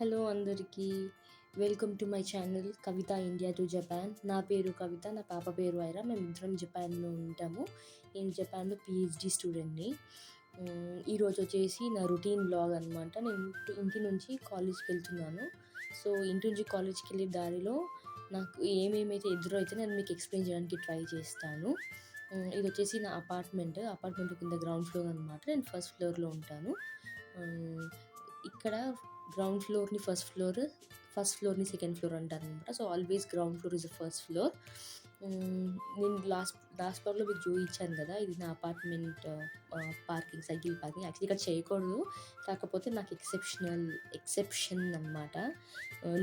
Hello అందరికీ welcome to my channel Kavita India to Japan. నా పేరు కవిత నా పాప పేరు ఐరా. మేమిద్దరం జపాన్లో ఉంటాము. నేను జపాన్లో పిహెచ్డి స్టూడెంట్ని ఈరోజు వచ్చేసి నా రొటీన్ బ్లాగ్ అనమాట నేను ఇంటి నుంచి కాలేజ్కి వెళ్తున్నాను సో ఇంటి నుంచి కాలేజ్కి వెళ్ళే దారిలో నాకు ఏమేమైతే ఎదురైతే నేను మీకు ఎక్స్ప్లెయిన్ చేయడానికి ట్రై చేస్తాను. ఇది వచ్చేసి నా అపార్ట్మెంట్ అపార్ట్మెంట్ కింద గ్రౌండ్ ఫ్లోర్ అనమాట నేను ఫస్ట్ ఫ్లోర్లో ఉంటాను. ఇక్కడ గ్రౌండ్ ఫ్లోర్ని ఫస్ట్ ఫ్లోర్ ఫస్ట్ ఫ్లోర్ని సెకండ్ ఫ్లోర్ అంటారు అనమాట so always ground floor is the first floor నేను లాస్ట్ లాస్ట్ ఫ్లోర్లో మీకు చూపించాను కదా ఇది నా apartment parking uh, uh, cycle parking actually ఇక్కడ చేయకూడదు. కాకపోతే నాకు ఎక్సెప్షనల్ ఎక్సెప్షన్ అనమాట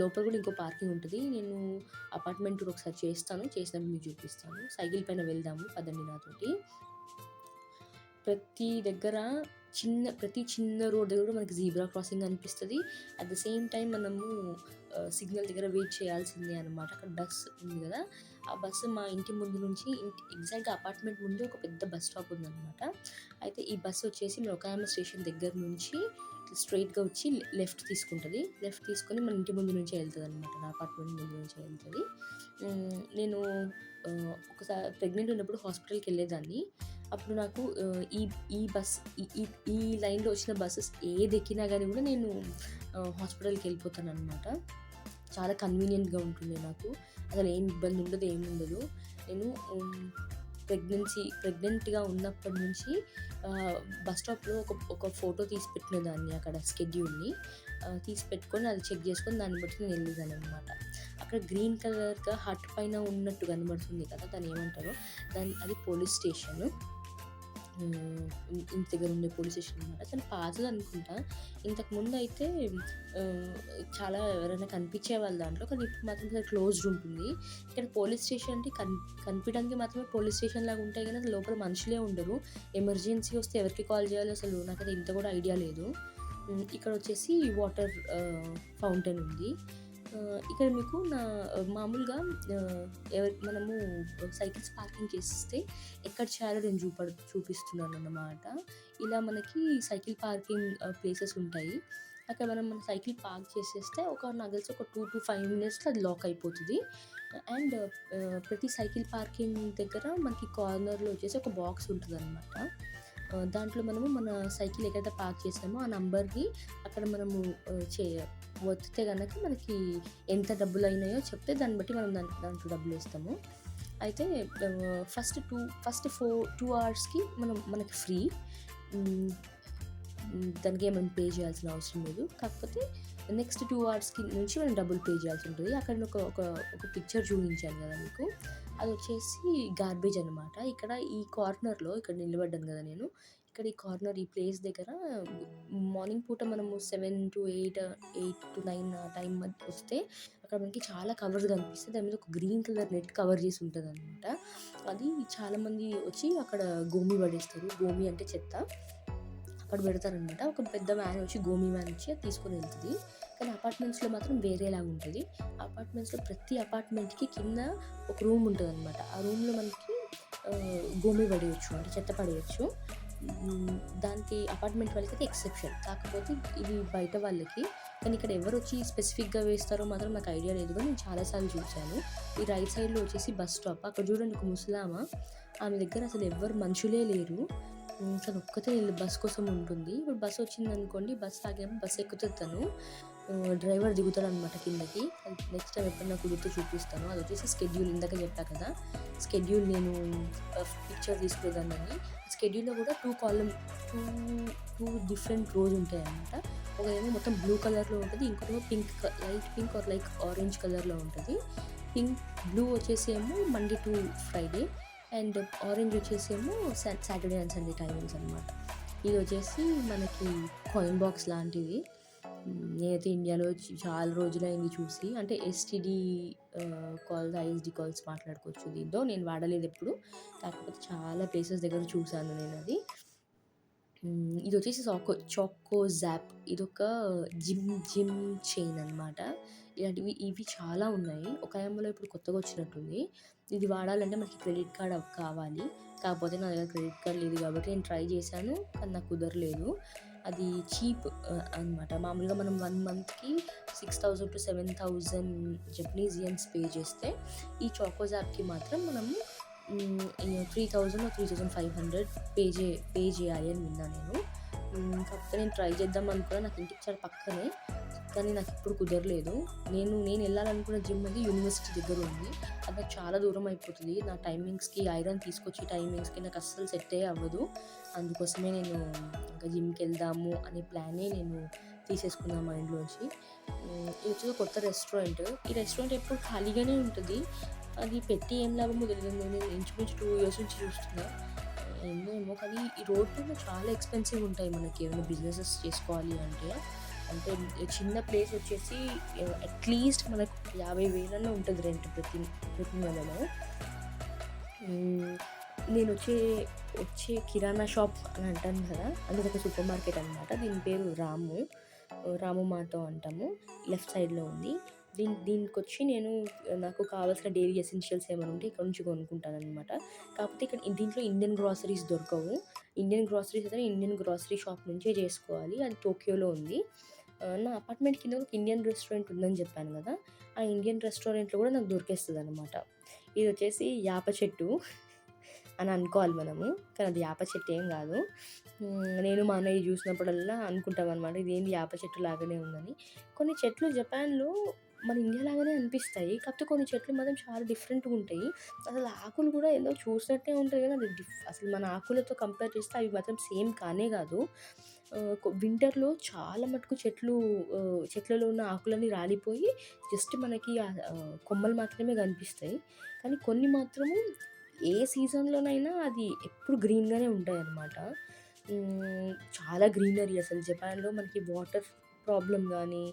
లోపల కూడా ఇంకో పార్కింగ్ ఉంటుంది. నేను అపార్ట్మెంట్ కూడా ఒకసారి చేస్తాను. చేసినప్పుడు మీకు చూపిస్తాను. సైకిల్ పైన వెళ్దాము పదండి నాతోటి. ప్రతి దగ్గర చిన్న ప్రతి చిన్న రోడ్ దగ్గర కూడా మనకి జీబ్రా క్రాసింగ్ అనిపిస్తుంది. అట్ ద సేమ్ టైం మనము సిగ్నల్ దగ్గర వెయిట్ చేయాల్సిందే అనమాట అక్కడ బస్ ఉంది కదా. ఆ బస్సు మా ఇంటి ముందు నుంచి ఇంటి ఎగ్జాక్ట్గా అపార్ట్మెంట్ ముందు ఒక పెద్ద బస్ స్టాప్ ఉందన్నమాట. అయితే ఈ బస్సు వచ్చేసి నొకాయమ స్టేషన్ దగ్గర నుంచి స్ట్రైట్గా వచ్చి లెఫ్ట్ తీసుకుంటుంది. లెఫ్ట్ తీసుకొని మన ఇంటి ముందు నుంచి వెళ్తుంది అనమాట నా అపార్ట్మెంట్ ముందు నుంచి వెళ్తుంది. నేను ఒకసారి ప్రెగ్నెంట్ ఉన్నప్పుడు హాస్పిటల్కి వెళ్ళేదాన్ని. అప్పుడు నాకు ఈ ఈ బస్ ఈ ఈ లైన్లో వచ్చిన బస్సెస్ ఏది ఎక్కినా కానీ కూడా నేను హాస్పిటల్కి వెళ్ళిపోతాను అనమాట చాలా కన్వీనియంట్గా ఉంటుంది నాకు. అసలు ఏం ఇబ్బంది ఉండదు ఏమి ఉండదు. నేను ప్రెగ్నెన్సీ ప్రెగ్నెంట్గా ఉన్నప్పటి నుంచి బస్ స్టాప్లో ఒక ఒక ఫోటో తీసి పెట్టిన దాన్ని అక్కడ స్కెడ్యూల్ని తీసి పెట్టుకొని అది చెక్ చేసుకొని దాన్ని బట్టి నేను వెళ్ళేదాన్ని అనమాట అక్కడ గ్రీన్ కలర్గా హట్ పైన ఉన్నట్టు కనబడుతుంది కదా దాన్ని ఏమంటారో? దాని అది పోలీస్ స్టేషన్. ఇంటి దగ్గర ఉండే పోలీస్ స్టేషన్ అనమాట అసలు పాతది అనుకుంటా ఇంతకుముందు అయితే చాలా ఎవరైనా కనిపించేవాళ్ళు దాంట్లో కానీ ఇప్పుడు మాత్రం క్లోజ్డ్ ఉంటుంది. ఇక్కడ పోలీస్ స్టేషన్ అంటే కన్ కనిపించడానికి మాత్రమే పోలీస్ స్టేషన్ లాగా ఉంటాయి కానీ లోపల మనుషులే ఉండరు. ఎమర్జెన్సీ వస్తే ఎవరికి కాల్ చేయాలి అసలు నాకు అది ఇంత కూడా ఐడియా లేదు. ఇక్కడ వచ్చేసి వాటర్ ఫౌంటైన్ ఉంది. ఇక్కడ మీకు నా మామూలుగా ఎవరి మనము సైకిల్స్ పార్కింగ్ చేస్తే ఎక్కడ చేయాలో నేను చూప చూపిస్తున్నాను అన్నమాట ఇలా మనకి సైకిల్ పార్కింగ్ ప్లేసెస్ ఉంటాయి. అక్కడ మనం మన సైకిల్ పార్క్ చేసేస్తే ఒక నాకు తెలిసి ఒక టూ టు ఫైవ్ మినిట్స్లో అది లాక్ అయిపోతుంది. అండ్ ప్రతి సైకిల్ పార్కింగ్ దగ్గర మనకి కార్నర్లో వచ్చేసి ఒక బాక్స్ ఉంటుంది అనమాట దాంట్లో మనము మన సైకిల్ ఎక్కడైతే పార్క్ చేసామో ఆ నంబర్ని అక్కడ మనము చే ఒత్తితే కనుక మనకి ఎంత డబ్బులు అయినాయో చెప్తే దాన్ని బట్టి మనం దాని దాంట్లో డబ్బులు వేస్తాము. అయితే first two first four two అవర్స్కి మనం మనకి ఫ్రీ దానికి ఏమైనా పే చేయాల్సిన అవసరం లేదు. కాకపోతే నెక్స్ట్ టూ అవర్స్కి నుంచి మనం డబ్బులు పే చేయాల్సి ఉంటుంది. అక్కడ ఒక ఒక ఒక పిక్చర్ చూపించాను కదా మీకు. అది వచ్చేసి గార్బేజ్ అనమాట ఇక్కడ ఈ కార్నర్లో ఇక్కడ నిలబడ్డాను కదా నేను. ఇక్కడ ఈ కార్నర్ ఈ ప్లేస్ దగ్గర మార్నింగ్ పూట మనము seven to eight eight to nine time మధ్య వస్తే అక్కడ మనకి చాలా కవర్స్ కనిపిస్తుంది దాని మీద ఒక గ్రీన్ కలర్ నెట్ కవర్ చేసి ఉంటుంది అనమాట అది చాలామంది వచ్చి అక్కడ గోమి పడేస్తారు. గోమి అంటే చెత్త. అక్కడ పెడతారనమాట ఒక పెద్ద వ్యాన్ వచ్చి గోమి వ్యాన్ వచ్చి అది తీసుకొని వెళ్తుంది. కానీ అపార్ట్మెంట్స్లో మాత్రం వేరేలాగా ఉంటుంది. అపార్ట్మెంట్స్లో ప్రతి అపార్ట్మెంట్కి కింద ఒక రూమ్ ఉంటుంది అనమాట ఆ రూమ్లో మనకి గోమి పడేయచ్చు. అంటే చెత్త పడేయచ్చు. దానికి అపార్ట్మెంట్ వాళ్ళకి అయితే ఎక్సెప్షన్ కాకపోతే ఇది బయట వాళ్ళకి కానీ ఇక్కడ ఎవరు వచ్చి స్పెసిఫిక్గా వేస్తారో మాత్రం నాకు ఐడియా లేదు. కానీ నేను చాలాసార్లు చూశాను. ఈ రైట్ సైడ్లో వచ్చేసి బస్ స్టాప్ అక్కడ చూడండి ఒక ముసలామా. ఆమె దగ్గర అసలు ఎవరు మనుషులే లేరు. తను ఒక్కతే బస్ కోసం ఉంటుంది. ఇప్పుడు బస్ వచ్చింది అనుకోండి బస్ ఆగేమో బస్ ఎక్కుతుంది తను. డ్రైవర్ దిగుతాడు అనమాట కిందకి. నెక్స్ట్ టైం ఎప్పుడైనా కుదిరితే చూపిస్తాను. అది వచ్చేసి స్కెడ్యూల్ ఇందాక చెప్పా కదా. స్కెడ్యూల్ నేను పిక్చర్ తీసుకునేదాన్ని స్కెడ్యూల్లో కూడా టూ కాలం టూ టూ డిఫరెంట్ రోజ్ ఉంటాయి అనమాట ఏమో మొత్తం బ్లూ కలర్లో ఉంటుంది ఇంకోటేమో pink light pink or like orange కలర్లో ఉంటుంది. పింక్ బ్లూ వచ్చేసి ఏమో Monday to Friday and orange వచ్చేసి ఏమో సాటర్డే అండ్ సండే టైమింగ్స్ అనమాట ఇది వచ్చేసి మనకి కాయిన్ బాక్స్ లాంటివి నేనైతే ఇండియాలో చాలా రోజులైంది చూసి అంటే ఎస్టీడీ కాల్స్ ఐఎస్డి కాల్స్ మాట్లాడుకోవచ్చు దీంతో. నేను వాడలేదు ఎప్పుడు. కాకపోతే చాలా ప్లేసెస్ దగ్గర చూసాను నేను అది. ఇది వచ్చేసి చాకో చాకో జాప్. ఇది ఒక జిమ్ జిమ్ చైన్ అనమాట ఇలాంటివి ఇవి చాలా ఉన్నాయి. ఒక ఐఎంలో ఇప్పుడు కొత్తగా వచ్చినట్టుంది. ఇది వాడాలంటే మనకి క్రెడిట్ కార్డ్ కావాలి. కాకపోతే నా దగ్గర క్రెడిట్ కార్డ్ లేదు కాబట్టి నేను ట్రై చేశాను కానీ నాకు కుదరలేదు. అది చీప్ అనమాట మామూలుగా మనం వన్ మంత్కి six thousand to seven thousand Japanese yens pay చేస్తే ఈ చాకోస్ యాప్కి మాత్రం మనము three thousand three thousand five hundred pay చే పే చేయాలి అని విన్నా నేను. కాకపోతే నేను ట్రై చేద్దాం అనుకున్నా నాకు ఇంటికి చాలా పక్కనే కానీ నాకు ఇప్పుడు కుదరలేదు. నేను నేను వెళ్ళాలనుకున్న జిమ్ అది యూనివర్సిటీ దగ్గర ఉంది. అది నాకు చాలా దూరం అయిపోతుంది. నా టైమింగ్స్కి ఐరన్ తీసుకొచ్చే టైమింగ్స్కి నాకు అస్సలు సెట్ అయ్యే అవ్వదు. అందుకోసమే నేను ఇంకా జిమ్కి వెళ్దాము అనే ప్లానే నేను తీసేసుకున్నాను మైండ్లోంచి ఇది వచ్చేసి కొత్త రెస్టారెంట్ ఈ రెస్టారెంట్ ఎప్పుడు ఖాళీగానే ఉంటుంది. అది పెట్టి ఏం లాభమో తెలియదు నేను ఇంచుమించు టూ ఇయర్స్ నుంచి చూస్తున్నా. ఏమో కానీ ఈ రోడ్ పైన చాలా ఎక్స్పెన్సివ్ ఉంటాయి మనకి. ఏమైనా బిజినెసెస్ చేసుకోవాలి అంటే. అంటే చిన్న ప్లేస్ వచ్చేసి అట్లీస్ట్ మనకు యాభై వేలన్నా ఉంటుంది రెంట్ ప్రతి ప్రతి నెలలో నేను వచ్చే వచ్చే కిరాణా షాప్ అని అంటాను కదా అది ఒక సూపర్ మార్కెట్ అనమాట దీని పేరు రాము. రాము మాతో అంటాము. లెఫ్ట్ సైడ్లో ఉంది. దీని దీనికి వచ్చి నేను నాకు కావాల్సిన డైలీ ఎసెన్షియల్స్ ఏమైనా ఉంటే ఇక్కడ నుంచి కొనుక్కుంటాను అనమాట కాకపోతే ఇక్కడ దీంట్లో ఇండియన్ గ్రాసరీస్ దొరకవు. ఇండియన్ గ్రాసరీస్ అయితే ఇండియన్ గ్రాసరీ షాప్ నుంచే చేసుకోవాలి. అది టోక్యోలో ఉంది. నా అపార్ట్మెంట్ కింద ఒక ఇండియన్ రెస్టారెంట్ ఉందని చెప్పాను కదా ఆ ఇండియన్ రెస్టారెంట్లో కూడా నాకు దొరికేస్తుంది అనమాట ఇది వచ్చేసి యాప చెట్టు అని అనుకోవాలి మనము కానీ అది యాప చెట్టు ఏం కాదు. నేను మా అన్నయ్య చూసినప్పుడల్లా అనుకుంటాం అనమాట ఇది ఏంది యాప చెట్టు లాగానే ఉందని. కొన్ని చెట్లు జపాన్లో మన ఇండియా లాగానే అనిపిస్తాయి కాకపోతే కొన్ని చెట్లు మాత్రం చాలా డిఫరెంట్గా ఉంటాయి. అసలు ఆకులు కూడా ఏదో చూసినట్టే ఉంటాయి కానీ అది డిఫ్ అసలు మన ఆకులతో కంపేర్ చేస్తే అవి మాత్రం సేమ్ కానే కాదు. వింటర్లో చాలా మటుకు చెట్లు చెట్లలో ఉన్న ఆకులన్నీ రాలిపోయి జస్ట్ మనకి కొమ్మలు మాత్రమే కనిపిస్తాయి. కానీ కొన్ని మాత్రము ఏ సీజన్లోనైనా అది ఎప్పుడు గ్రీన్గానే ఉంటాయి అన్నమాట చాలా గ్రీనరీ అసలు. జపాన్లో మనకి వాటర్ ప్రాబ్లం కానీ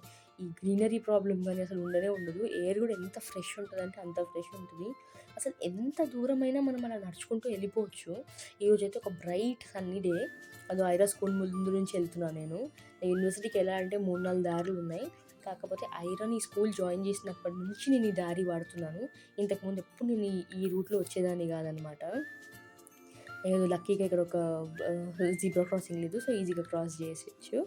ఈ గ్రీనరీ ప్రాబ్లం కానీ అసలు ఉండనే ఉండదు. ఎయిర్ కూడా ఎంత ఫ్రెష్ ఉంటుంది అంటే అంత ఫ్రెష్ ఉంటుంది. అసలు ఎంత దూరమైనా మనం అలా నడుచుకుంటూ వెళ్ళిపోవచ్చు. ఈరోజు అయితే ఒక బ్రైట్ సన్నీ డే. అది ఐరా స్కూల్ ముందు నుంచి వెళ్తున్నాను నేను. యూనివర్సిటీకి వెళ్ళాలంటే మూడు నాలుగు దారులు ఉన్నాయి. కాకపోతే ఐరన్ ఈ స్కూల్ జాయిన్ చేసినప్పటి నుంచి నేను ఈ దారి వాడుతున్నాను. ఇంతకుముందు ఎప్పుడు నేను ఈ- రూట్లో వచ్చేదాన్ని కాదనమాట. ఏదో లక్కీగా ఇక్కడ ఒక జీబ్రా క్రాసింగ్ లేదు. సో ఈజీగా క్రాస్ చేసేయచ్చు.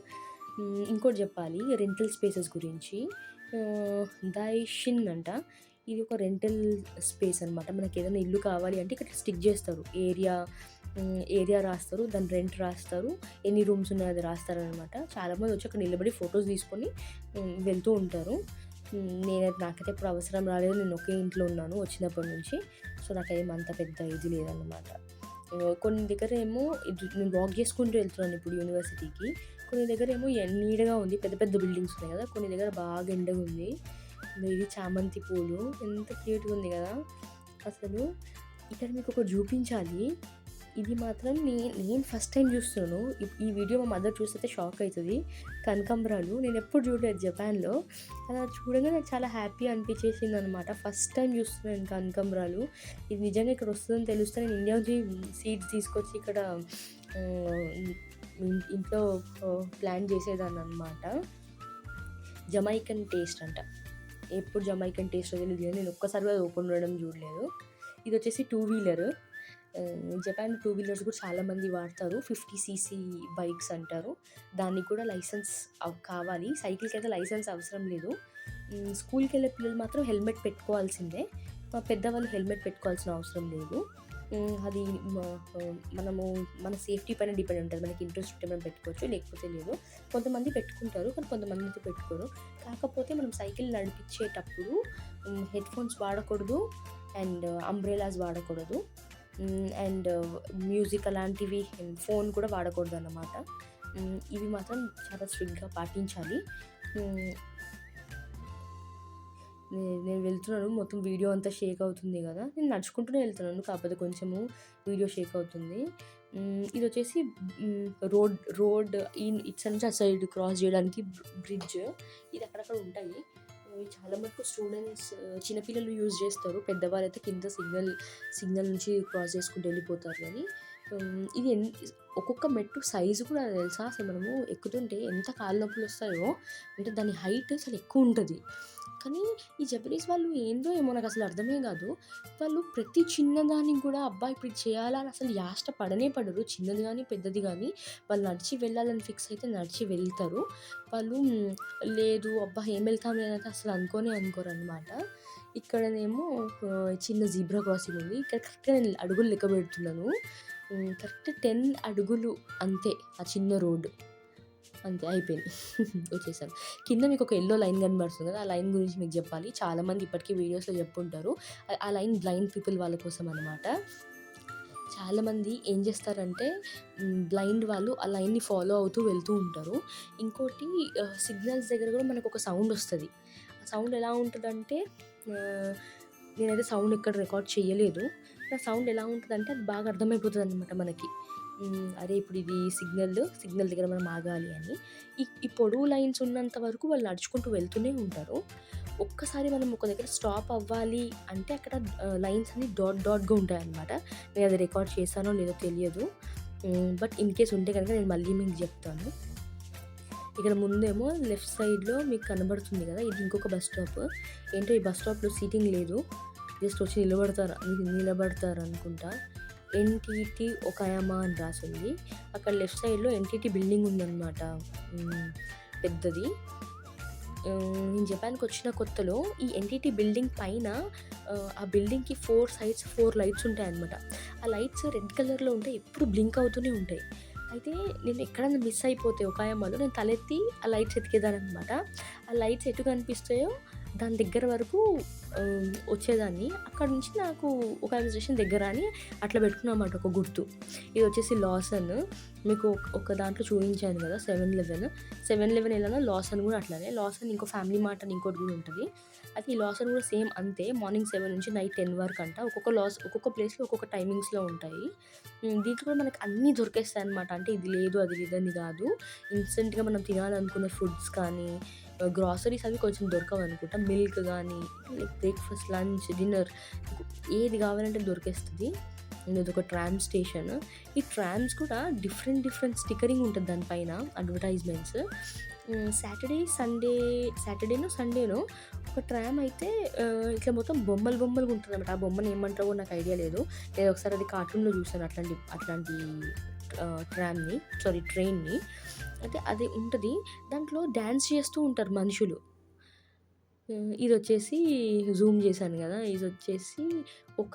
ఇంకోటి చెప్పాలి. రెంటల్ స్పేసెస్ గురించి. దైషిన్ అంట. ఇది ఒక రెంటల్ స్పేస్ అనమాట మనకి ఏదైనా ఇల్లు కావాలి అంటే ఇక్కడ స్టిక్ చేస్తారు. ఏరియా ఏరియా రాస్తారు. దాని రెంట్ రాస్తారు. ఎన్ని రూమ్స్ ఉన్నాయో అది రాస్తారనమాట చాలామంది వచ్చి అక్కడ నిలబడి ఫొటోస్ తీసుకొని వెళ్తూ ఉంటారు. నేను నాకైతే ఇప్పుడు అవసరం రాలేదు. నేను ఒకే ఇంట్లో ఉన్నాను వచ్చినప్పటి నుంచి. సో నాకు అంత పెద్ద ఇది లేదన్నమాట. కొన్ని దగ్గర ఏమో ఇది నేను వాక్ చేసుకుంటూ వెళ్తున్నాను ఇప్పుడు యూనివర్సిటీకి కొన్ని దగ్గర ఏమో నీడగా ఉంది. పెద్ద పెద్ద బిల్డింగ్స్ ఉన్నాయి కదా. కొన్ని దగ్గర బాగా ఎండగా ఉంది. ఇది చామంతి పూలు. ఎంత క్యూట్గా ఉంది కదా! అసలు ఇక్కడ మీకు ఒక చూపించాలి. ఇది మాత్రం నే నేను ఫస్ట్ టైం చూస్తున్నాను. ఈ- వీడియో మా మదర్ చూస్తే షాక్ అవుతుంది. కనకంబరాలు నేను ఎప్పుడు చూడలేదు జపాన్లో. అలా చూడగా నాకు చాలా హ్యాపీ అనిపించేసింది అనమాట ఫస్ట్ టైం చూస్తున్నాను కనకంబరాలు. ఇది నిజంగా ఇక్కడ వస్తుందని తెలుస్తే నేను ఇండియా నుంచి సీడ్స్ తీసుకొచ్చి ఇక్కడ ఇంట్లో ప్లాన్ చేసేదాన్ని అనమాట జమైకన్ టేస్ట్ అంట. ఎప్పుడు జమైకన్ టేస్ట్ తెలియదు కానీ నేను ఒక్కసారి కూడా ఓపెన్ ఉండడం చూడలేదు. ఇది వచ్చేసి two wheeler. Japan two wheelers కూడా చాలామంది వాడతారు. ఫిఫ్టీ సీసీ బైక్స్ అంటారు. దానికి కూడా లైసెన్స్ కావాలి. సైకిల్కి అయితే లైసెన్స్ అవసరం లేదు. స్కూల్కి వెళ్ళే పిల్లలు మాత్రం హెల్మెట్ పెట్టుకోవాల్సిందే. మా పెద్దవాళ్ళు హెల్మెట్ పెట్టుకోవాల్సిన అవసరం లేదు. అది మనము మన సేఫ్టీ పైన డిపెండ్ ఉంటుంది. మనకి ఇంట్రెస్ట్ ఉంటే మనం పెట్టుకోవచ్చు లేకపోతే లేదు. కొంతమంది పెట్టుకుంటారు కానీ కొంతమంది అయితే పెట్టుకోరు. కాకపోతే మనం సైకిల్ నడిపించేటప్పుడు హెడ్ ఫోన్స్ వాడకూడదు అండ్ అంబ్రెలాస్ వాడకూడదు. అండ్ మ్యూజిక్ అలాంటివి ఫోన్ కూడా వాడకూడదు అన్నమాట ఇవి మాత్రం చాలా స్ట్రిక్ట్గా పాటించాలి. నేను వెళ్తున్నాను. మొత్తం వీడియో అంతా షేక్ అవుతుంది కదా. నేను నడుచుకుంటూనే వెళ్తున్నాను. కాకపోతే కొంచెము వీడియో షేక్ అవుతుంది. ఇది వచ్చేసి రోడ్ రోడ్ ఈ ఇట్స్ నుంచి ఆ సైడ్ క్రాస్ చేయడానికి బ్రిడ్జ్. ఇది అక్కడక్కడ ఉంటాయి? ఇవి చాలా మటుకు స్టూడెంట్స్ చిన్నపిల్లలు యూజ్ చేస్తారు. పెద్దవాళ్ళు అయితే కింద సిగ్నల్ సిగ్నల్ నుంచి క్రాస్ చేసుకుంటూ వెళ్ళిపోతారు కానీ ఇది ఎన్ ఒక్కొక్క మెట్టు సైజు కూడా తెలుసా? అసలు మనము ఎక్కుతుంటే ఎంత కాళ్ళ నొప్పులు వస్తాయో అంటే దాని హైట్ అసలు ఎక్కువ ఉంటుంది. కానీ ఈ జపనీస్ వాళ్ళు ఏందో ఏమో నాకు అసలు అర్థమే కాదు వాళ్ళు ప్రతి చిన్నదానికి కూడా అబ్బా! ఇప్పుడు చేయాలని అసలు యాష్ట పడనే పడరు. చిన్నది కానీ పెద్దది కానీ వాళ్ళు నడిచి వెళ్ళాలని ఫిక్స్ అయితే నడిచి వెళ్తారు. వాళ్ళు లేదు అబ్బా! ఏం వెళ్తాం లేదంటే అసలు అనుకోనే అనుకోరు అనమాట ఇక్కడనేమో చిన్న జీబ్రా క్రాసింగ్ ఉంది. ఇక్కడ కరెక్ట్‌గా నేను అడుగులు లెక్క పెడుతున్నాను. కరెక్ట్ 10 అడుగులు అంతే ఆ చిన్న రోడ్డు అంతే అయిపోయింది. వచ్చేసాను. కింద మీకు ఒక ఎల్లో లైన్ కనబడుతుంది కదా! ఆ లైన్ గురించి మీకు చెప్పాలి చాలామంది ఇప్పటికీ వీడియోస్‌లో చెప్పుంటారు ఆ లైన్ బ్లైండ్ పీపుల్ వాళ్ళ కోసం అనమాట. చాలామంది ఏం చేస్తారంటే బ్లైండ్ వాళ్ళు ఆ లైన్‌ని ఫాలో అవుతూ వెళ్తూ ఉంటారు. ఇంకోటి సిగ్నల్స్ దగ్గర కూడా మనకు ఒక సౌండ్ వస్తుంది ఆ సౌండ్ ఎలా ఉంటుందంటే నేనైతే సౌండ్ ఎక్కడ రికార్డ్ చేయలేదు. ఆ సౌండ్ ఎలా ఉంటుందంటే అది బాగా అర్థమైపోతుంది అనమాట మనకి. అరే! ఇప్పుడు ఇది సిగ్నల్, సిగ్నల్ దగ్గర మనం ఆగాలి అని. ఈ ఈ పొడవు లైన్స్ ఉన్నంత వరకు వాళ్ళు నడుచుకుంటూ వెళ్తూనే ఉంటారు. ఒక్కసారి మనం ఒక దగ్గర స్టాప్ అవ్వాలి అంటే అక్కడ లైన్స్ అన్ని డాట్ డాట్‌గా ఉంటాయన్నమాట. నేను అది రికార్డ్ చేశానో లేదో తెలియదు. బట్ ఇన్ కేస్ ఉంటే కనుక నేను మళ్ళీ మీకు చెప్తాను ఇక్కడ ముందేమో లెఫ్ట్ సైడ్‌లో మీకు కనబడుతుంది కదా ఇది ఇంకొక బస్ స్టాప్. ఏంటో ఈ బస్ స్టాప్‌లో సీటింగ్ లేదు. జస్ట్ వచ్చి నిలబడతారు నిలబడతారు అనుకుంటా ఎన్‌టీటీ ఒకాయామా అని రాసింది అక్కడ లెఫ్ట్ సైడ్‌లో ఎన్‌టీటీ బిల్డింగ్ ఉందన్నమాట పెద్దది. నేను జపాన్కి వచ్చిన కొత్తలో ఈ ఎన్‌టీటీ బిల్డింగ్ పైన ఆ బిల్డింగ్‌కి ఫోర్ సైడ్స్ ఫోర్ లైట్స్ ఉంటాయి అనమాట ఆ లైట్స్ రెడ్ కలర్‌లో ఉంటాయి. ఎప్పుడు బ్లింక్ అవుతూనే ఉంటాయి. అయితే నేను ఎక్కడన్నా మిస్ అయిపోతే ఒకాయామాలో నేను తలెత్తి ఆ లైట్స్ ఎతికేదానమాట ఆ లైట్స్ ఎటు కనిపిస్తాయో దాని దగ్గర వరకు వచ్చేదాన్ని. అక్కడి నుంచి నాకు ఒక స్టేషన్ దగ్గర అని అట్లా పెట్టుకున్నానన్నమాట ఒక గుర్తు. ఇది వచ్చేసి లాసన్. మీకు ఒక దాంట్లో చూపించాను కదా సెవెన్ లెవెన్. సెవెన్ లెవెన్ ఎలానో లాసన్ కూడా అట్లనే. లాసన్ ఇంకో ఫ్యామిలీ మార్ట్ అని ఇంకోటి కూడా ఉంటుంది అయితే ఈ కూడా సేమ్ అంతే. మార్నింగ్ సెవెన్ నుంచి నైట్ టెన్ వరకు అంట ఒక్కొక్క లాస్ ఒక్కొక్క ప్లేస్‌లో ఒక్కొక్క టైమింగ్స్‌లో ఉంటాయి. దీంట్లో కూడా మనకి అన్నీ దొరికేస్తాయి అనమాట అంటే ఇది లేదు, అది లేదని కాదు ఇన్స్టెంట్గా మనం తినాలనుకున్న ఫుడ్స్ కానీ, గ్రాసరీస్ అవి కొంచెం దొరకవనుకుంటా. మిల్క్ కానీ లైక్ బ్రేక్‌ఫాస్ట్, లంచ్, డిన్నర్ ఏది కావాలంటే దొరికేస్తది. ఒక ట్రామ్ స్టేషన్. ఈ ట్రామ్స్ కూడా డిఫరెంట్ డిఫరెంట్ స్టిక్కరింగ్ ఉంటుంది దానిపైన అడ్వర్టైజ్‌మెంట్స్. సాటర్‌డే, సండే సాటర్‌డేనో, సండేనో ఒక ట్రామ్ అయితే ఇట్లా మొత్తం బొమ్మలు బొమ్మలు ఉంటుందన్నమాట ఆ బొమ్మను ఏమంటారో నాకు ఐడియా లేదు. నేను ఒకసారి అది కార్టూన్‌లో చూసాను అట్లాంటి అట్లాంటి ట్రామ్‌ని సారీ ట్రైన్‌ని. అయితే అది ఉంటుంది దాంట్లో డ్యాన్స్ చేస్తూ ఉంటారు మనుషులు. ఇది వచ్చేసి జూమ్ చేశాను కదా ఇది వచ్చేసి ఒక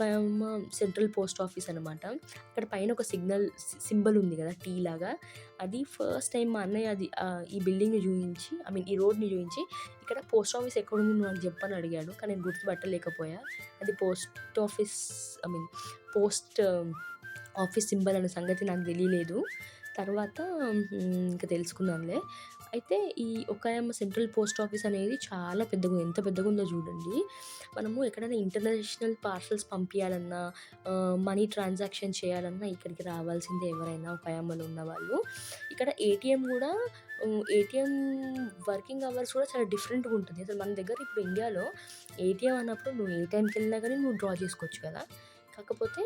సెంట్రల్ పోస్ట్ ఆఫీస్ అనమాట. అక్కడ పైన ఒక సిగ్నల్ సింబల్ ఉంది కదా టీ లాగా. అది ఫస్ట్ టైం మా అన్నయ్య అది ఈ బిల్డింగ్‌ని చూపించి ఐ మీన్ ఈ రోడ్‌ని చూపించి ఇక్కడ పోస్ట్ ఆఫీస్ ఎక్కడుంది నువ్వు నాకు చెప్పని అడిగాడు. కానీ నేను గుర్తుపట్టలేకపోయా. అది post office I mean post office symbol అనే సంగతి నాకు తెలియలేదు. తర్వాత ఇంకా ఇంక తెలుసుకున్నానులే. అయితే ఈ ఒకాయామా సెంట్రల్ పోస్ట్ ఆఫీస్ అనేది చాలా పెద్దగా ఎంత పెద్దగా ఉందో చూడండి. మనము ఎక్కడైనా ఇంటర్నేషనల్ పార్సెల్స్ పంపించాలన్నా మనీ ట్రాన్సాక్షన్ చేయాలన్నా ఇక్కడికి రావాల్సిందే ఎవరైనా ఒకాయామాలో ఉన్నవాళ్ళు. ఇక్కడ ఏటీఎం కూడా ఏటీఎం వర్కింగ్ అవర్స్ కూడా చాలా డిఫరెంట్‌గా ఉంటుంది అసలు మన దగ్గర ఇప్పుడు ఇండియాలో ఏటీఎం అన్నప్పుడు నువ్వు ఏ టైంకి వెళ్ళినా కానీ నువ్వు డ్రా చేసుకోవచ్చు కదా! కాకపోతే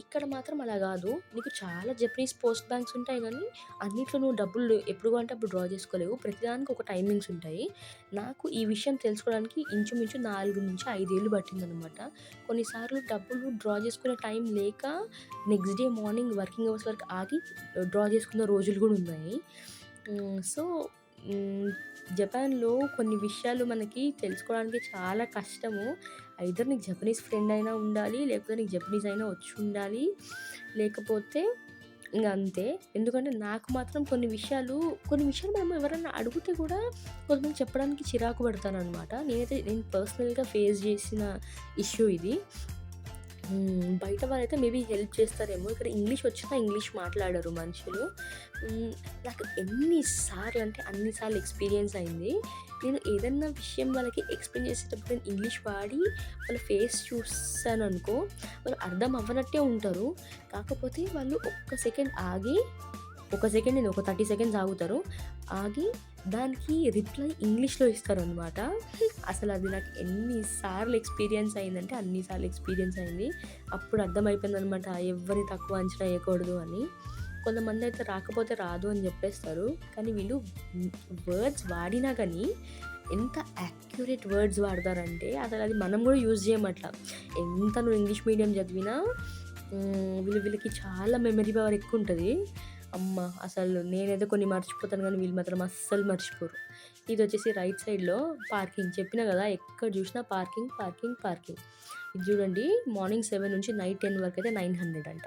ఇక్కడ మాత్రం అలా కాదు నీకు చాలా జపనీస్ పోస్ట్ బ్యాంక్స్ ఉంటాయి కానీ అన్నిట్లో నువ్వు డబ్బులు ఎప్పుడు అంటే అప్పుడు డ్రా చేసుకోలేవు. ప్రతిదానికి ఒక టైమింగ్స్ ఉంటాయి. నాకు ఈ విషయం తెలుసుకోవడానికి ఇంచుమించు నాలుగు నుంచి ఐదేళ్ళు పట్టిందనమాట. కొన్నిసార్లు డబ్బులు డ్రా చేసుకునే టైం లేక next day morning working hours వరకు ఆగి డ్రా చేసుకున్న రోజులు కూడా ఉన్నాయి. సో, జపాన్‌లో కొన్ని విషయాలు మనకి తెలుసుకోవడానికి చాలా కష్టము. ఐదర్ నీకు జపనీస్ ఫ్రెండ్ అయినా ఉండాలి. లేకపోతే నీకు జపనీస్ అయినా వచ్చి ఉండాలి లేకపోతే ఇంకా అంతే. ఎందుకంటే నాకు మాత్రం కొన్ని విషయాలు కొన్ని విషయాలు మనం ఎవరైనా అడిగితే కూడా కొంతమంది చెప్పడానికి చిరాకు పడతాననమాట. నేనైతే నేను పర్సనల్‌గా ఫేస్ చేసిన ఇష్యూ ఇది. బయట వాళ్ళైతే మేబీ హెల్ప్ చేస్తారేమో. ఇక్కడ ఇంగ్లీష్ వచ్చినా ఇంగ్లీష్ మాట్లాడరు మనుషులు. నాకు ఎన్నిసార్లు అంటే అన్నిసార్లు ఎక్స్‌పీరియన్స్ అయింది. నేను ఏదన్నా విషయం వాళ్ళకి ఎక్స్‌ప్లెయిన్ చేసేటప్పుడు నేను ఇంగ్లీష్ వాడి వాళ్ళ ఫేస్ చూస్తాను అనుకో వాళ్ళు అర్థం అవ్వనట్టే ఉంటారు. కాకపోతే వాళ్ళు ఒక్క సెకండ్ ఆగి, ఒక సెకండ్ నేను ఒక 30 సెకండ్స్ ఆగుతారు. ఆగి దానికి రిప్లై ఇంగ్లీష్‌లో ఇస్తారనమాట. అసలు అది నాకు ఎన్నిసార్లు ఎక్స్‌పీరియన్స్ అయిందంటే అన్ని సార్లు ఎక్స్‌పీరియన్స్ అయింది. అప్పుడు అర్థమైపోయిందనమాట ఎవరిని తక్కువ అంచనా వేయకూడదు అని. కొంతమంది అయితే రాకపోతే రాదు అని చెప్పేస్తారు. కానీ వీళ్ళు వర్డ్స్ వాడినా కానీ ఎంత యాక్యురేట్ వర్డ్స్ వాడతారంటే అసలు అది మనం కూడా యూజ్ చేయమట్లా ఎంత నువ్వు ఇంగ్లీష్ మీడియం చదివినా వీళ్ళు వీళ్ళకి చాలా మెమరీ పవర్ ఎక్కువ ఉంటుంది అమ్మ! అసలు నేనైతే కొన్ని మర్చిపోతాను కానీ వీళ్ళు మాత్రం అస్సలు మర్చిపోరు. ఇది వచ్చేసి రైట్ సైడ్‌లో పార్కింగ్ చెప్పిన కదా ఎక్కడ చూసినా పార్కింగ్, పార్కింగ్, పార్కింగ్. ఇది చూడండి మార్నింగ్ సెవెన్ నుంచి నైట్ టెన్ వరకు అయితే నైన్ హండ్రెడ్ అంట.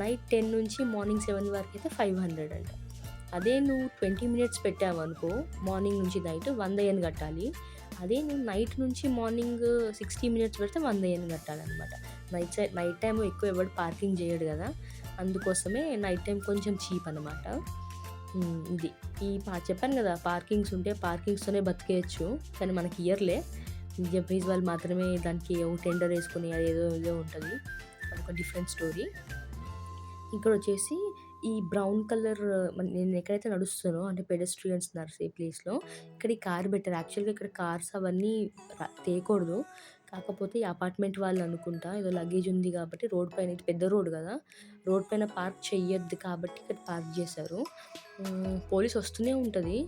నైట్ 10 నుంచి మార్నింగ్ సెవెన్ వరకు అయితే ఫైవ్ హండ్రెడ్ అంట. అదే నువ్వు 20 మినిట్స్ పెట్టావనుకో మార్నింగ్ నుంచి నైట్ వంద ఎన్ కట్టాలి. అదే నువ్వు నైట్ నుంచి మార్నింగ్ 60 మినిట్స్ పెడితే వంద ఎన్ కట్టాలన్నమాట నైట్ సైడ్ నైట్ టైం ఎక్కువ ఎవరు పార్కింగ్ చేయడు కదా అందుకోసమే నైట్ టైం కొంచెం చీప్ అనమాట. ఇది. ఈ పా చెప్పాను కదా పార్కింగ్స్ ఉంటే పార్కింగ్స్‌తోనే బతికేయొచ్చు. కానీ మనకి ఇయర్లే జపనీస్ వాళ్ళు మాత్రమే దానికి టెండర్ వేసుకుని అదేదో ఏదో ఉంటుంది అదొక డిఫరెంట్ స్టోరీ. ఇక్కడ వచ్చేసి ఈ బ్రౌన్ కలర్ నేను ఎక్కడైతే నడుస్తున్నానో అంటే పెడెస్ట్రియన్స్ నడిసే ప్లేస్‌లో ఇక్కడ ఈ కార్ పెట్టారు. యాక్చువల్‌గా ఇక్కడ కార్స్ అవన్నీ తేయకూడదు కాకపోతే ఈ అపార్ట్‌మెంట్ వాళ్ళు అనుకుంటా ఏదో లగేజ్ ఉంది కాబట్టి రోడ్ పైన ఇది పెద్ద రోడ్ కదా రోడ్ పైన పార్క్ చెయ్యొద్దు కాబట్టి ఇక్కడ పార్క్ చేశారు. పోలీస్ వస్తూనే ఉంటుంది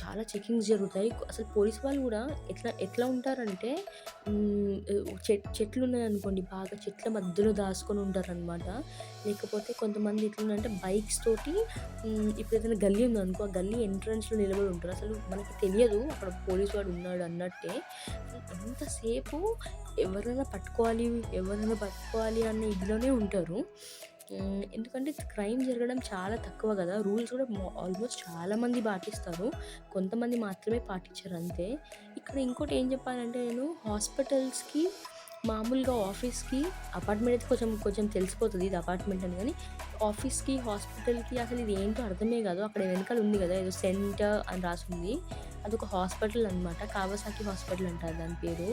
చాలా చెకింగ్స్ జరుగుతాయి. అసలు పోలీస్ వాళ్ళు కూడా ఎట్లా ఎట్లా ఉంటారంటే చెట్లు ఉన్నాయనుకోండి బాగా చెట్ల మధ్యలో దాచుకొని ఉంటారనమాట. లేకపోతే కొంతమంది ఎట్లుందంటే బైక్స్ తోటి ఇప్పుడు ఏదైనా గల్లీ ఉందనుకో ఆ గల్లీ ఎంట్రన్స్‌లో నిలబడి ఉంటారు. అసలు మనకి తెలియదు అక్కడ పోలీస్ వాడు ఉన్నాడు అన్నట్టే. అంతసేపు ఎవరైనా పట్టుకోవాలి, ఎవరైనా పట్టుకోవాలి అనే ఇదిలోనే ఉంటారు. ఎందుకంటే క్రైమ్ జరగడం చాలా తక్కువ కదా రూల్స్ కూడా ఆల్మోస్ట్ చాలామంది పాటిస్తారు. కొంతమంది మాత్రమే పాటించరు అంతే. ఇక్కడ ఇంకోటి ఏం చెప్పాలంటే నేను హాస్పిటల్స్‌కి మామూలుగా ఆఫీస్‌కి అపార్ట్‌మెంట్ అయితే కొంచెం కొంచెం తెలిసిపోతుంది ఇది అపార్ట్‌మెంట్ అని కానీ ఆఫీస్‌కి, హాస్పిటల్‌కి అసలు ఇది ఏంటో అర్థమే కాదు. అక్కడ వెనకాల ఉంది కదా ఏదో సెంటర్ అని రాసుంది. అదొక హాస్పిటల్ అనమాట. కావసాకి హాస్పిటల్ అంటారు దాని పేరు.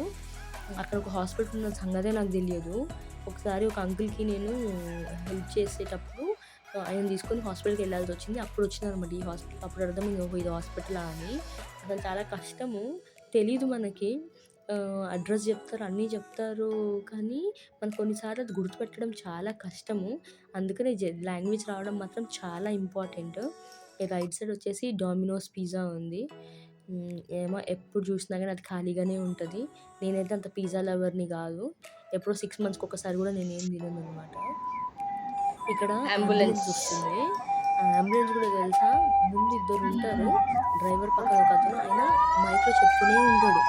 అక్కడ ఒక హాస్పిటల్ ఉన్న సంగతే నాకు తెలియదు. ఒకసారి ఒక అంకుల్‌కి నేను హెల్ప్ చేసేటప్పుడు ఆయన తీసుకొని హాస్పిటల్‌కి వెళ్ళాల్సొచ్చింది. అప్పుడు వచ్చిందనమాట ఈ హాస్పిటల్. అప్పుడు అర్థమైంది ఓహో! ఇది హాస్పిటలా అని. అసలు చాలా కష్టము. తెలీదు మనకి. అడ్రస్ చెప్తారు, అన్నీ చెప్తారు. కానీ మనకు కొన్నిసార్లు అది గుర్తుపెట్టడం చాలా కష్టము. అందుకనే జ లాంగ్వేజ్ రావడం మాత్రం చాలా ఇంపార్టెంట్. రైట్ సైడ్ వచ్చేసి డామినోస్ పిజ్జా ఉంది. ఏమో ఎప్పుడు చూసినా గానీ అది ఖాళీగానే ఉంటది. నేనైతే అంత పిజ్జా లవర్‌ని గాదు. ఎప్పుడో 6 మంత్స్‌కి ఒక్కసారి గూడా నేనేం తినననమాట. ఇక్కడ అంబులెన్స్ వస్తుంది. అంబులెన్స్ గూడా తెలుసా ముందు ఇద్దరుంటారు. డ్రైవర్ పక్కన ఒకతను ఆయన మైక్‌లో చెప్తూనే ఉంటాడు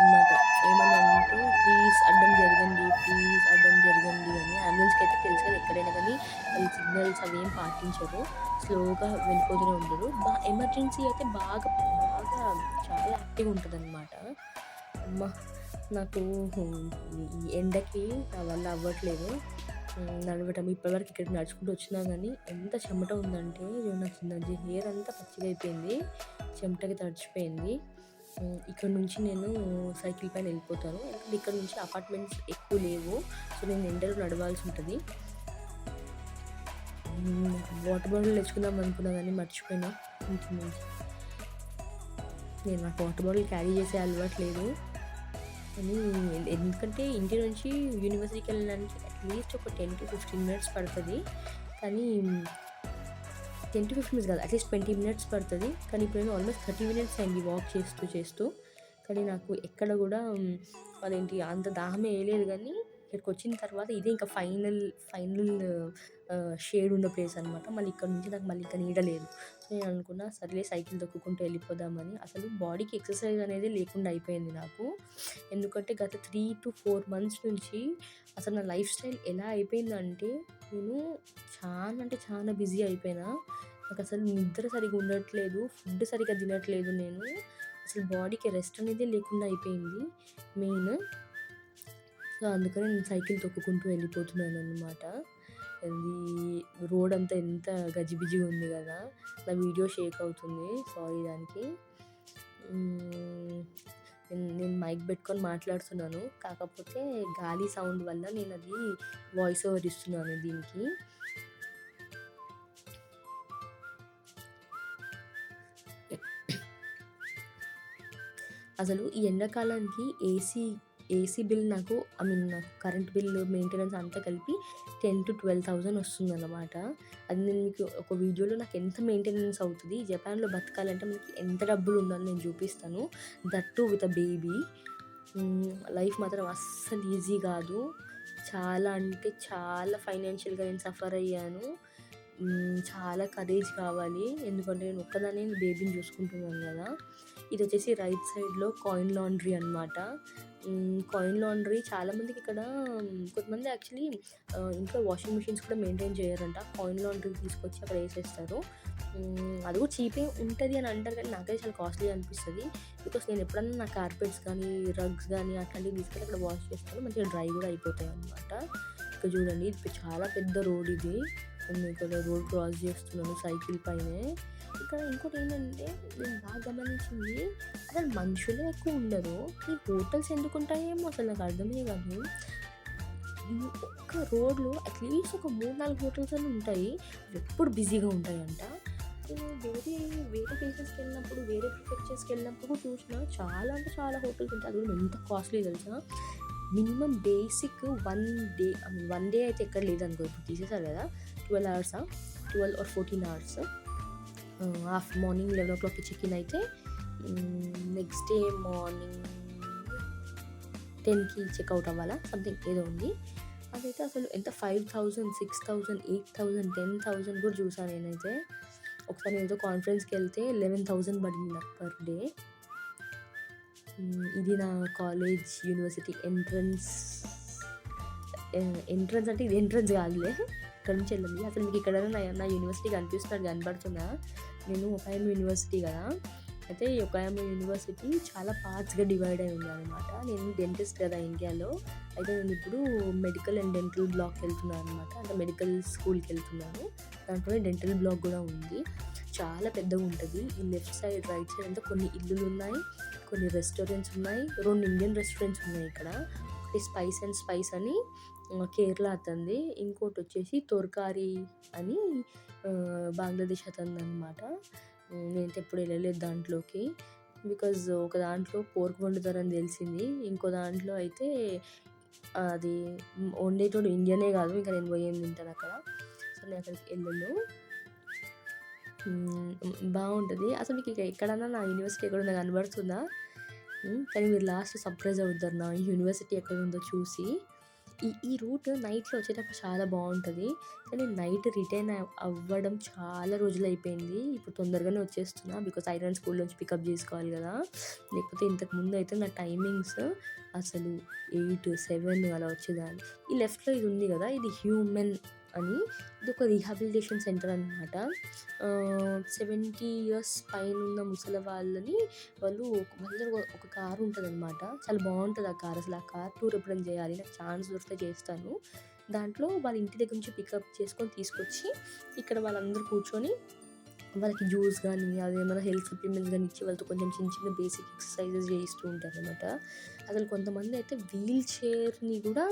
అనమాట. ఏమని అంటే ప్లీజ్ అడ్డం జరగండి, ప్లీజ్ అడ్డం జరగండి అని. అంబులెన్స్‌కైతే తెలుసు కదా! ఎక్కడైనా కానీ వాళ్ళు సిగ్నల్స్ అవేం పాటించరు. స్లోగా వెళ్ళిపోతూనే ఉంటారు. బా ఎమర్జెన్సీ అయితే బాగా బాగా చాలా యాక్టివ్‌గా ఉంటదనమాట. అమ్మ! నాకు ఎండకి నా వల్ల అవ్వట్లేదు. నడవటం ఇప్పటివరకు ఇక్కడ నడుచుకుంటూ వచ్చినా కానీ ఎంత చెమట ఉందంటే నాకు నా హెయిర్ అంతా పచ్చిగా అయిపోయింది. చెమటకి తడిచిపోయింది. ఇక్కడ నుంచి నేను సైకిల్ పైన వెళ్ళిపోతాను. ఎందుకంటే ఇక్కడ నుంచి అపార్ట్‌మెంట్స్ ఎక్కువ లేవు. సో, నేను ఎండలో నడవాల్సి ఉంటుంది వాటర్ బాటిల్ తెచ్చుకుందాం అనుకున్నా కానీ మర్చిపోయినా కొంచెం నేను నాకు వాటర్ బాటిల్ క్యారీ చేసే అలవాటు లేదు. కానీ ఎందుకంటే ఇంటి నుంచి యూనివర్సిటీకి వెళ్ళడానికి అట్‌లీస్ట్ ఒక 10-15 మినిట్స్ పడుతుంది కానీ 10-15 మినిట్స్ కాదు అట్‌లీస్ట్ 20 మినిట్స్ పడుతుంది కానీ ఇప్పుడు నేను ఆల్మోస్ట్ 30 మినిట్స్ అయింది వాక్ చేస్తూ చేస్తూ. కానీ నాకు ఎక్కడ కూడా అదేంటి అంత దాహమే వేయలేదు కానీ ఇక్కడికి వచ్చిన తర్వాత ఇదే ఇంకా ఫైనల్ ఫైనల్ షేడ్ ఉన్న ప్లేస్ అనమాట. మళ్ళీ ఇక్కడ నుంచి నాకు మళ్ళీ ఇంకా నీడ లేదు. నేను అనుకున్నా సర్లే సైకిల్ తొక్కుకుంటూ వెళ్ళిపోదామని. అసలు బాడీకి ఎక్సర్సైజ్ అనేది లేకుండా అయిపోయింది నాకు. ఎందుకంటే గత 3-4 మంత్స్ నుంచి అసలు నా లైఫ్ స్టైల్ ఎలా అయిపోయిందంటే నేను చాలా అంటే చాలా బిజీ అయిపోయినా. నాకు అసలు నిద్ర సరిగా ఉండట్లేదు. ఫుడ్ సరిగ్గా తినట్లేదు నేను. అసలు బాడీకి రెస్ట్ అనేది లేకుండా అయిపోయింది మెయిన్. సో, అందుకని నేను సైకిల్ తొక్కుకుంటూ వెళ్ళిపోతున్నాను అనమాట అది రోడ్ అంతా ఎంత గజిబిజిగా ఉంది కదా నా వీడియో షేక్ అవుతుంది. సారీ దానికి. నేను మైక్ పెట్టుకొని మాట్లాడుతున్నాను. కాకపోతే గాలి సౌండ్ వల్ల నేను అది వాయిస్ ఓవర్ ఇస్తున్నాను దీనికి. అసలు ఈ ఎండాకాలానికి ఏసీ ఏసీ బిల్ నాకు I mean current bill maintenance అంతా కలిపి టెన్ టు ట్వెల్వ్ థౌజండ్ వస్తుంది అనమాట అది నేను మీకు ఒక వీడియోలో నాకు ఎంత మెయింటెనెన్స్ అవుతుంది జపాన్లో బతకాలంటే మనకి ఎంత డబ్బులు ఉండాలో నేను చూపిస్తాను. That too with a baby. Life మాత్రం అస్సలు ఈజీ కాదు. చాలా అంటే చాలా ఫైనాన్షియల్గా నేను సఫర్ అయ్యాను. చాలా కరేజ్ కావాలి. ఎందుకంటే నేను ఒక్కదాన్ని బేబీని చూసుకుంటున్నాను కదా. ఇది వచ్చేసి రైట్ సైడ్లో కాయిన్ లాండ్రీ అనమాట కాయిన్ లాండ్రీ చాలామందికి ఇక్కడ కొంతమంది యాక్చువల్లీ ఇంట్లో వాషింగ్ మిషన్స్ కూడా మెయింటైన్ చేయరంట. కాయిన్ లాండ్రీ తీసుకొచ్చి అక్కడ వేసేస్తారు. అది కూడా చీపే ఉంటుంది అని అంటారు కానీ నాకైతే చాలా కాస్ట్లీ అనిపిస్తుంది. బికాస్ నేను ఎప్పుడన్నా నా కార్పెట్స్ కానీ రగ్స్ కానీ అట్లాంటివి తీసుకెళ్ళి అక్కడ వాష్ చేస్తాను. మంచిగా డ్రై కూడా అయిపోతాయి అనమాట ఇక్కడ చూడండి ఇది చాలా పెద్ద రోడ్ ఇది. నేను ఇక్కడ రోడ్ క్రాస్ చేస్తున్నాను సైకిల్ పైనే. ఇక్కడ ఇంకోటి ఏంటంటే నేను బాగా గమనించింది అసలు మనుషులే ఎక్కువ ఉండరు. ఈ హోటల్స్ ఎందుకు ఉంటాయేమో అసలు నాకు అర్థమే కాదు. ఒక్క రోడ్లో అట్లీస్ట్ ఒక మూడు నాలుగు హోటల్స్ అని ఉంటాయి. ఎప్పుడు బిజీగా ఉంటాయంట. వేరే వేరే ప్లేసెస్కి వెళ్ళినప్పుడు వేరే ప్రిఫెక్చర్స్కి వెళ్ళినప్పుడు చూసిన చాలా అంటే చాలా హోటల్స్ ఉంటాయి. అది కూడా ఎంత కాస్ట్లీ తెలుసా? Minimum basic one day one day అయితే ఎక్కడ లేదనుకో ఇప్పుడు తీసేసారు కదా twelve అవర్సా? Twelve or fourteen hours. Half morning eleven o క్లాక్కి చెక్ ఇన్ అయితే నెక్స్ట్ డే మార్నింగ్ టెన్కి చెక్అవుట్ అవ్వాలా? సంథింగ్ ఏదో ఉంది. అదైతే అసలు ఎంత? Five thousand six thousand eight thousand ten thousand కూడా చూసాను నేనైతే. ఒకసారి ఏదో కాన్ఫరెన్స్కి వెళ్తే లెవెన్ థౌజండ్ పడింది నాకు పర్ డే mm, ఇది నా కాలేజ్ యూనివర్సిటీ ఎంట్రన్స్ ఎంట్రన్స్ అంటే ఇది ఎంట్రన్స్ కాదులే. ఇక్కడ నుంచి వెళ్ళింది అసలు మీకు ఇక్కడ నా యూనివర్సిటీ కనిపిస్తున్నట్టు కనబడుతుందా? నేను ఒకాయమ యూనివర్సిటీ కదా. అయితే ఈ ఒకాయమ యూనివర్సిటీ చాలా పార్ట్స్గా డివైడ్ అయి ఉందన్నమాట. నేను డెంటిస్ట్ కదా ఇండియాలో. అయితే నేను ఇప్పుడు మెడికల్ అండ్ డెంటల్ బ్లాక్కి వెళ్తున్నాను అనమాట అంటే మెడికల్ స్కూల్కి వెళ్తున్నాను. దాంట్లో డెంటల్ బ్లాక్ కూడా ఉంది. చాలా పెద్దగా ఉంటుంది. ఈ లెఫ్ట్ సైడ్ రైట్ సైడ్ అంతా కొన్ని ఇల్లులు ఉన్నాయి. కొన్ని రెస్టారెంట్స్ ఉన్నాయి. రెండు ఇండియన్ రెస్టారెంట్స్ ఉన్నాయి ఇక్కడ. ఒకటి స్పైస్ అండ్ స్పైస్ అని కేరళ అతంది ఇంకోటి వచ్చేసి తొరకారి అని బంగ్లాదేశ్ అతంది అనమాట నేనైతే ఎప్పుడు వెళ్ళలేదు దాంట్లోకి. బికాజ్ ఒక దాంట్లో పోర్క్ వండుతారని తెలిసింది. ఇంకో దాంట్లో అయితే అది వండేటోడు ఇండియనే కాదు ఇంకా నేను పోయేది తింటాను అక్కడ. సో నేను అక్కడికి వెళ్ళను. బాగుంటుంది. అసలు మీకు ఇక ఎక్కడన్నా నా యూనివర్సిటీ ఎక్కడ ఉందో కనబడుతుందా కానీ మీరు లాస్ట్ సర్ప్రైజ్ అవుతారు. నా యూనివర్సిటీ ఎక్కడ ఉందో చూసి. ఈ ఈ రూట్ నైట్లో వచ్చేటప్పుడు చాలా బాగుంటుంది కానీ నైట్ రిటర్న్ అవ్వడం చాలా రోజులు అయిపోయింది ఇప్పుడు తొందరగానే వచ్చేస్తున్నా బికాస్ ఐరన్ స్కూల్ నుంచి పికప్ చేసుకోవాలి కదా. లేకపోతే ఇంతకు ముందు అయితే నా టైమింగ్స్ అసలు ఎయిట్ సెవెన్ అలా వచ్చేదాన్ని. ఈ లెఫ్ట్లో ఇది ఉంది కదా ఇది హ్యూమన్ అని ఇది ఒక రీహాబిలిటేషన్ సెంటర్ అనమాట సెవెంటీ ఇయర్స్ పైన ఉన్న ముసలి వాళ్ళని వాళ్ళు ఒక- ఒక- కారు ఉంటుంది అనమాట చాలా బాగుంటుంది ఆ కార్. అసలు ఆ కార్ టూర్ ఎప్పుడైనా చేయాలి నాకు ఛాన్స్ దొరికితే చేస్తాను. దాంట్లో వాళ్ళ ఇంటి దగ్గర నుంచి పికప్ చేసుకొని తీసుకొచ్చి ఇక్కడ వాళ్ళందరూ కూర్చొని వాళ్ళకి జ్యూస్ కానీ అదేమైనా హెల్త్ సప్లిమెంట్స్ కానీ ఇచ్చి వాళ్ళతో కొంచెం చిన్న చిన్న బేసిక్ ఎక్సర్సైజెస్ చేయిస్తూ ఉంటారు అనమాట అసలు కొంతమంది అయితే వీల్ చైర్ని కూడా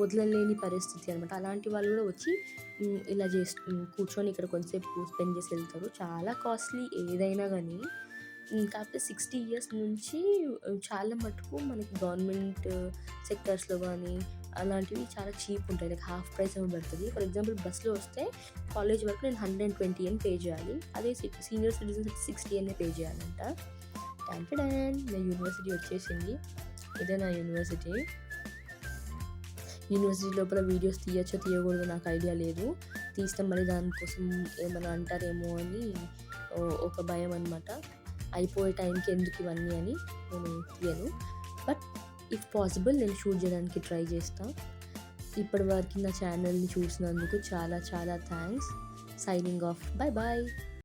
వదలలేని పరిస్థితి అనమాట అలాంటి వాళ్ళు కూడా వచ్చి ఇలా చేసి కూర్చొని ఇక్కడ కొంతసేపు స్పెండ్ చేసి వెళ్తారు. చాలా కాస్ట్లీ ఏదైనా కానీ కాకపోతే సిక్స్టీ ఇయర్స్ నుంచి చాలా మటుకు మనకి గవర్నమెంట్ uh, సెక్టర్స్లో కానీ అలాంటివి చాలా చీప్ ఉంటాయి. లైక్ హాఫ్ ప్రైస్ ఏమో పడుతుంది. ఫర్ ఎగ్జాంపుల్ బస్సులో వస్తే కాలేజ్ వరకు నేను హండ్రెడ్ అండ్ ట్వంటీ అని పే చేయాలి. అదే సీనియర్ సిటిజన్స్ సిక్స్టీ అని పే చేయాలంట. డాన్ నా యూనివర్సిటీ వచ్చేసింది. ఇదే నా యూనివర్సిటీ. యూనివర్సిటీ లోపల వీడియోస్ తీయచ్చో తీయకూడదు నాకు ఐడియా లేదు. తీస్తే మళ్ళీ దానికోసం ఏమైనా అంటారేమో అని ఒక భయం అనమాట అయిపోయే టైంకి ఎందుకు ఇవన్నీ అని నేను తీయను. బట్ ఇఫ్ పాసిబుల్ నేను షూట్ చేయడానికి ట్రై చేస్తాను ఇప్పటి వరకు నా ఛానల్ని చూసినందుకు చాలా చాలా thanks. Signing off. Bye bye